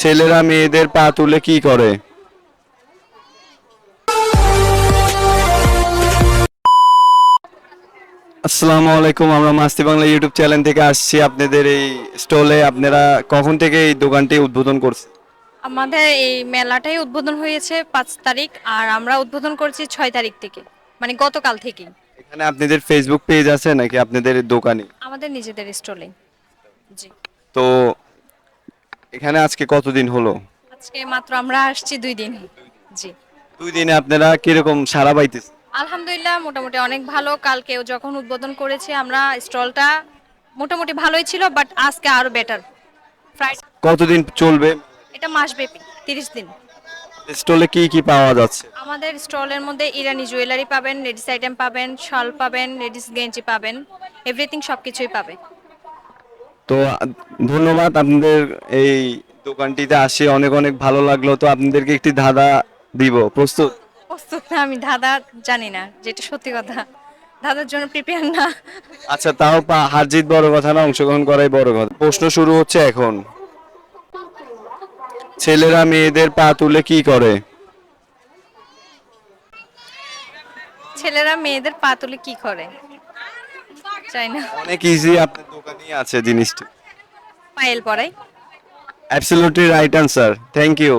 ছেলেরা মেয়েদের পা তুলে কি করে? আসসালামু আলাইকুম আমরা মাস্তি বাংলা ইউটিউব চ্যানেল থেকে আসছি আপনাদের এই স্টলে। আপনারা কখন থেকে এই দোকানটি উদ্বোধন করছেন? আমাদের এই মেলাটাই উদ্বোধন হয়েছে পাঁচ তারিখ আর আমরা উদ্বোধন করছি ছয় তারিখ থেকে মানে গতকাল থেকে এখানে আপনাদের ফেসবুক পেজ আছে নাকি আপনাদের দোকানে? আমাদের নিজেদের স্টলে। জি। তো এখানে আজকে কতদিন হলো? আজকে মাত্র আমরা আসছি দুই দিন। জি। দুই দিনে আপনারা কীরকম সারা পাইতেছেন? আলহামদুলিল্লাহ মোটামুটি অনেক ভালো। কালকেও যখন উদ্বোধন করেছি আমরা স্টলটা মোটামুটি ভালোই ছিল বাট আজকে আরও বেটার ফ্রাইড কতদিন চলবে? এটা মাস মাসব্যাপী তিরিশ দিন। স্টলে কি কি পাওয়া যাচ্ছে? আমাদের স্টলের মধ্যে ইরানি জুয়েলারি পাবেন লেডিস আইটেম পাবেন শাল পাবেন লেডিস গেঞ্জি পাবেন এভরিথিং সবকিছুই পাবে। তো ধন্যবাদ আপনাদের এই দোকানটিতে আসে অনেক অনেক ভালো লাগল। তো আপনাদেরকে একটি ধাঁধা দিব প্রস্তুত? প্রস্তুত না আমি দাদা জানি না যেটা সত্যি কথা। দাদার জন্য প্রিপেয়ার না। আচ্ছা তাও হার জিত বড় কথা না অংশগ্রহণ করাই বড় কথা। প্রশ্ন শুরু হচ্ছে এখন। ছেলেরা মেয়েদের পা তুলে কি করে? ছেলেরা মেয়েদের পা তুলে কি করে? চাই না। অনেক ইজি আপনার দোকানেই আছে জিনিসটি। পায়েল পরাই absolutely right answer thank you